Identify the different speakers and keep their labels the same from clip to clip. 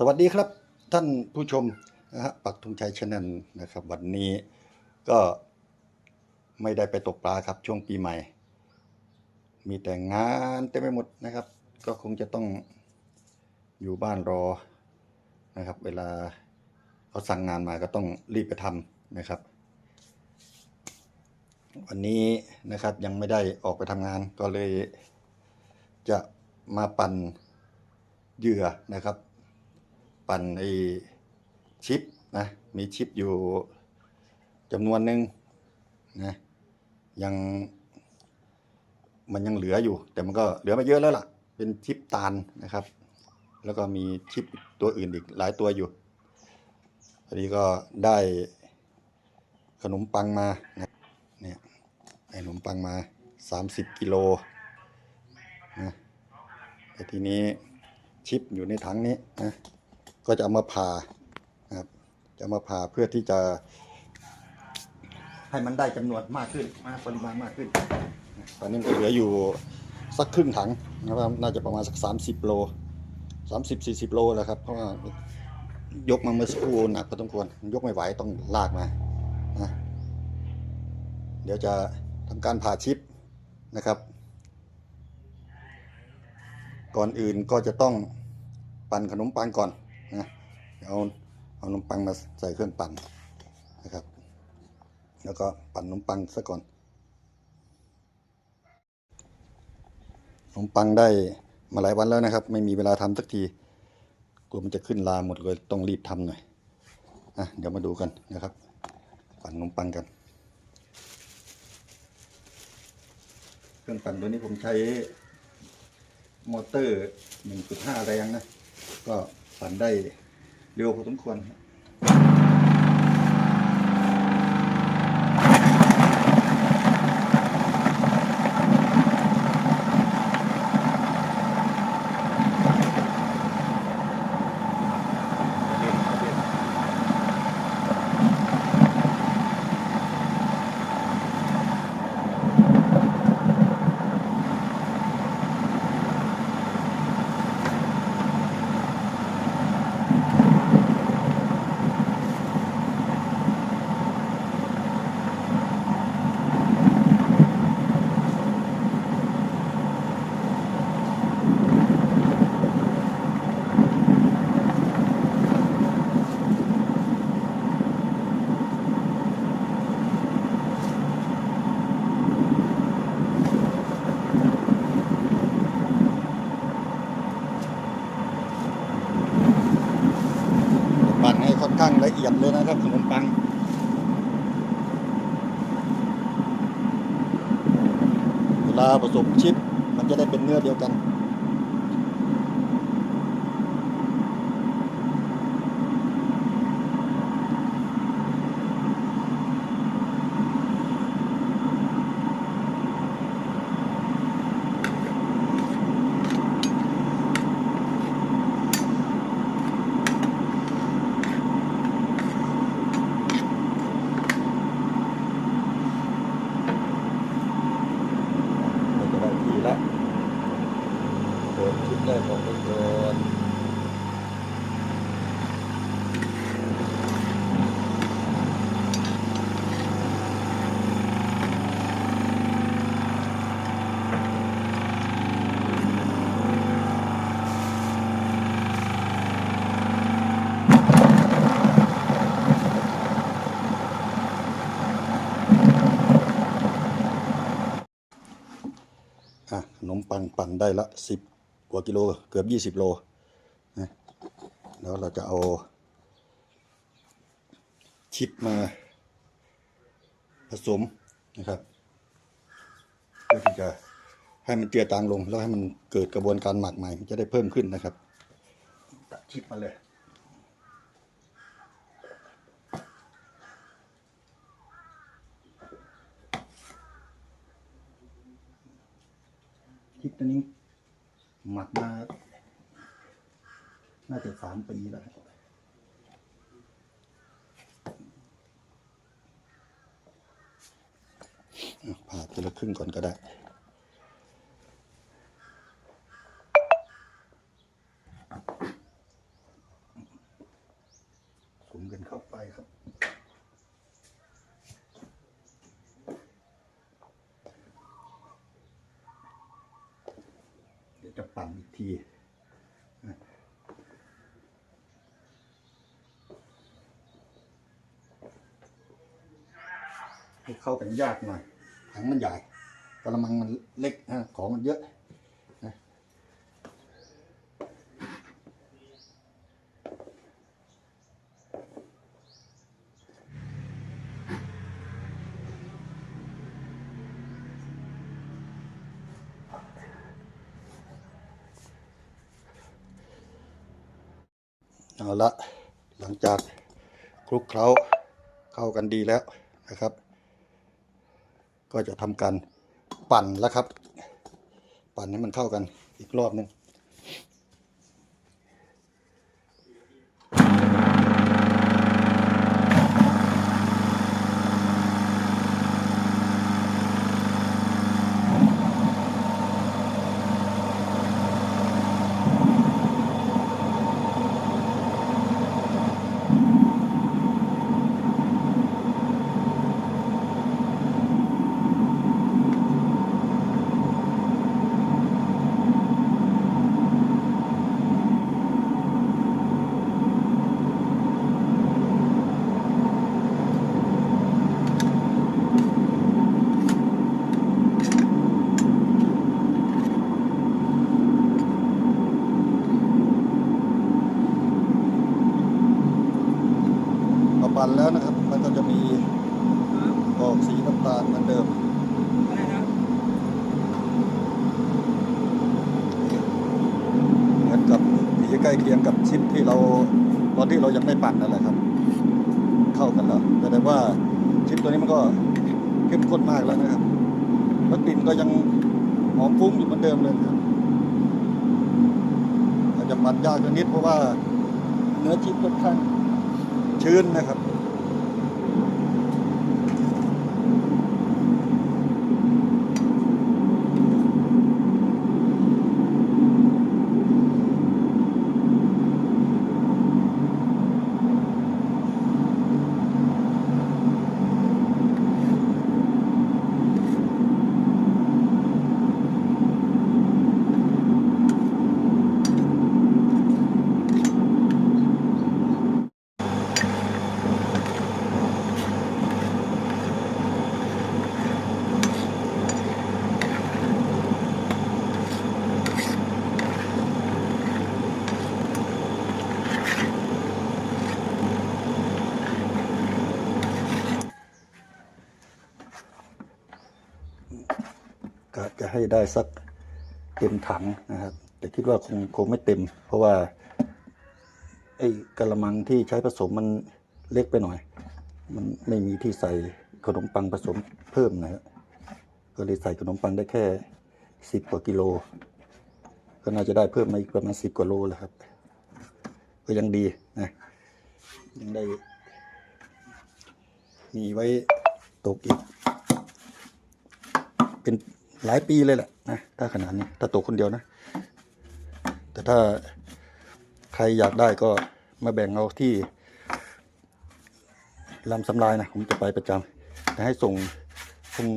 Speaker 1: สวัสดีครับท่านผู้ชมนะฮะปักธงชัยชนลนะครับ วันนี้ก็ไม่ได้ไปตกปลาครับช่วงปีใหม่ มีแต่งานเต็มไปหมดนะครับ ก็คงจะต้องอยู่บ้านรอนะครับ เวลาเขาสั่งงานมาก็ต้องรีบไปทำนะครับ วันนี้นะครับยังไม่ได้ออกไปทำงานก็เลยจะมาปั่นเหยื่อนะครับ ปั่นไอชิปนะมีชิปอยู่จำนวนหนึ่งนะยังมันยังเหลืออยู่ แต่มันก็เหลือมาเยอะแล้วล่ะ เป็นชิปตาลนะครับ แล้วก็มีชิปตัวอื่นอีกหลายตัวอยู่อันนี้ก็ได้ขนมปังมานะเนี่ยได้ขนมปังมา 30 กิโลนะแต่ทีนี้ชิปอยู่ในถังนี้นะ ก็จะเอามาผ่านะครับจะามาผ่าเพื่อที่จะ ให้มันได้จำนวนมากขึ้นมากปริมาณมากขึ้น ตอนนี้มันเหลืออยู่สักครึ่งถังนะครับน่าจะประมาณสักสามสิบโลสามสิบสี่สิบโลแล้วครับเพราะว่ายกมาเมื่อสักครู่หนักพอสมควรยกไม่ไหวต้องลากมานะเดี๋ยวจะทำการผ่าชิปนะครับ ก่อนอื่นก็จะต้องปั่นขนมปังก่อน นะเอาเอาขนมปังมาใส่เครื่องปั่นนะครับ แล้วก็ปั่นขนมปังซะก่อนขนมปังได้มาหลายวันแล้วนะครับ ไม่มีเวลาทำสักทีกลัวมันจะขึ้นลาหมดเลยต้องรีบทำหน่อยอะเดี๋ยวมาดูกันนะครับ ปั่นขนมปังกัน เครื่องปั่นตัวนี้ผมใช้มอเตอร์ 1.5 แรงนะ ก็ ฝันได้เร็วพอสมควรครับ ยดเลยนะครับขนมปังเวลาผสมชิปมันจะได้เป็นเนื้อเดียวกัน มันจะได้ทีละเปิดคลิปแรกของไปก่อนอะ ของปังปั่นได้ละสิบกว่ากิโลเกือบยี่สิบโลนะแล้วเราจะเอา ชิปมาผสมนะครับเพื่อที่จะให้มันเจือจางลง แล้วให้มันเกิดกระบวนการหมักใหม่จะได้เพิ่มขึ้นนะครับชิปมาเลย ตัวนี้หมักมา น่าจะสามปีแล้วผ่าทีละครึ่งก่อนก็ได้ อ จะปั่นอีกทีให้เข้ากันยากหน่อยถังมันใหญ่กระมังมันเล็กฮะของมันเยอะ เอาละหลังจากคลุกเคล้าเข้ากันดีแล้วนะครับ ก็จะทำการปั่นแล้วครับ ปั่นให้มันเข้ากันอีกรอบหนึงพอปั่นแล้วนะครับ มันก็จะมี ออกสีน้ำตาลเหมือนเดิมเหมือนกับสีใกล้เคียงกับชิปที่เราตอนที่เรายังไม่ปั่นนั่นแหละครับ เข้ากันแล้วแสดงว่าชิปตัวนี้มันก็เข้มข้นมากแล้วนะครับแล้วกลิ่นก็ยังหอมฟุ้งอยู่เหมือนเดิมเลยครับอาจจะปั่นยากนิดเพราะว่าเนื้อชิปค่อนข้างชื้นนะครับ ก็จะให้ได้สักเต็มถังนะครับ แต่คิดว่าคงคงไม่เต็ม เพราะว่าไอ้กระมังที่ใช้ผสมมันเล็กไปหน่อย มันไม่มีที่ใส่ขนมปังผสมเพิ่มนะฮะก็เลยใส่ขนมปังได้แค่สิบกว่ากิโล ก็น่าจะได้เพิ่มมาอีกประมาณสิบกว่าโลแหละครับ ก็ยังดีนะยังได้ มีไว้ตกอีก เป็น หลายปีเลยแหละนะถ้าขนาดนี้ถ้าตกคนเดียวนะ แต่ถ้าใครอยากได้ก็มาแบ่งเอาที่ลำสำลายนะ ผมจะไปประจำแต่ให้ส่งคง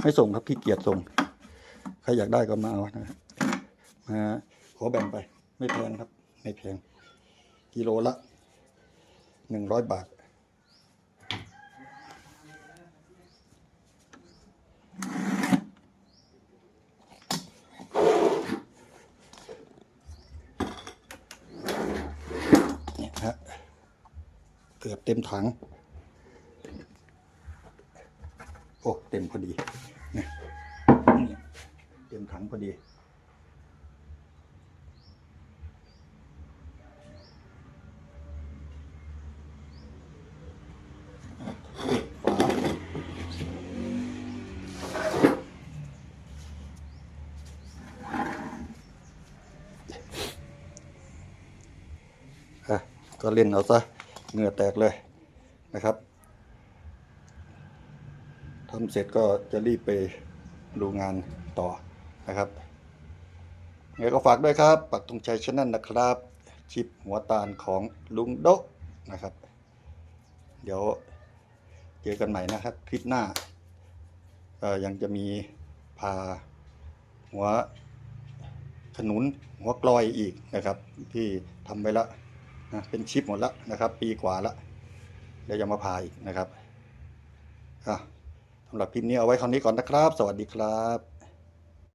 Speaker 1: ไม่ส่งครับขี้เกียจส่ง ใครอยากได้ก็มาเอานะมาขอแบ่งไปไม่แพงครับ ไม่แพงกิโลละหนึ่งร้อยบาท เนี่ยฮะเกื อบเต็มถัง โอ้ เต็มพอดีเนี่เต็มถังพอดีอะก็เล่นเอาซะ เหงื่อแตกเลยนะครับทำเสร็จก็จะรีบไปดูงานต่อนะครับไงก็ฝากด้วยครับ ปักธงชัยชนั่นนะครับ ชิปหัวตาลของลุงโดะนะครับ เดี๋ยวเจอกันใหม่นะครับ คลิปหน้าเอ่อยังจะมีพาหัวขนุนหัวกลอยอีกนะครับ ที่ทำไปแล้ว นะเป็นชิปหมดแล้วนะครับ ปีกว่าแล้วเดี๋ยวจะมาพาอีกนะครับอะสำหรับคลิปนี้เอาไว้คราวนี้ก่อนนะครับ สวัสดีครับ